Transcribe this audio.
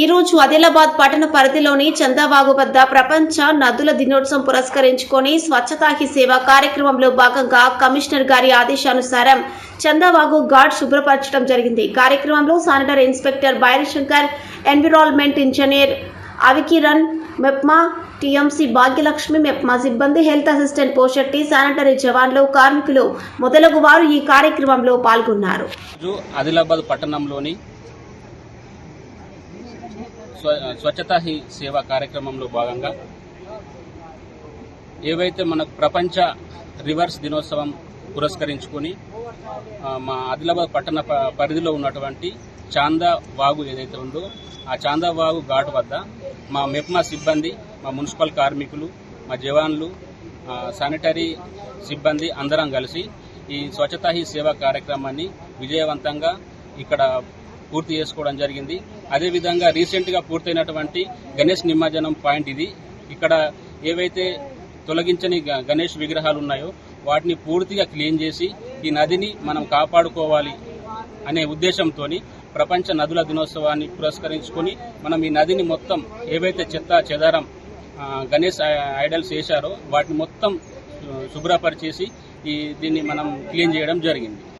ఈ రోజు ఆదిలాబాద్ పట్టణ పరిధిలోని చందాబాగు వద్ద ప్రపంచ నదుల దినోత్సవం పురస్కరించుకొని స్వచ్ఛతా హీ సేవ కార్యక్రమంలో భాగంగా కమిషనర్ గారి ఆదేశానుసారం చందాబాగు ఘాట్ శుభ్రపరచడం జరిగింది. కార్యక్రమంలో sanitary inspector Bairashankar environment engineer Avikiran MEPMA TMC Bhagyalakshmi MEPMA సిబ్బంది హెల్త్ అసిస్టెంట్ పోషెట్టి శానిటరీ జవాన్లు కార్మికులు మొదలగు వారు ఈ కార్యక్రమంలో పాల్గొన్నారు. ఆదిలాబాద్ పట్టణంలోని స్వచ్ఛతా హీ సేవ కార్యక్రమంలో భాగంగా ఏవైతే మనకు ప్రపంచ రివర్స్ దినోత్సవం పురస్కరించుకొని మా ఆదిలాబాద్ పట్టణ ప- పరిధిలో ఉన్నటువంటి చాందా వాగు ఏదైతే ఉందో ఆ చాందా వాగు ఘాట్ వద్ద మా మెప్మా సిబ్బంది మా మున్సిపల్ కార్మికులు మా జవాన్లు శానిటరీ సిబ్బంది అందరం కలిసి ఈ స్వచ్ఛతా హీ సేవ కార్యక్రమాన్ని విజయవంతంగా ఇక్కడ పూర్తి చేసుకోవడం జరిగింది. అదేవిధంగా రీసెంట్గా పూర్తయినటువంటి గణేష్ నిమజ్జనం పాయింట్ ఇది. ఇక్కడ ఏవైతే తొలగించని గణేష్ విగ్రహాలు ఉన్నాయో వాటిని పూర్తిగా క్లీన్ చేసి ఈ నదిని మనం కాపాడుకోవాలి అనే ఉద్దేశంతో ప్రపంచ నదుల దినోత్సవాన్ని పురస్కరించుకొని మనం ఈ నదిని మొత్తం ఏవైతే చెత్త చెదారం గణేష్ ఐడల్స్ వేశారో వాటిని మొత్తం శుభ్రపరిచేసి ఈ దీన్ని మనం క్లీన్ చేయడం జరిగింది.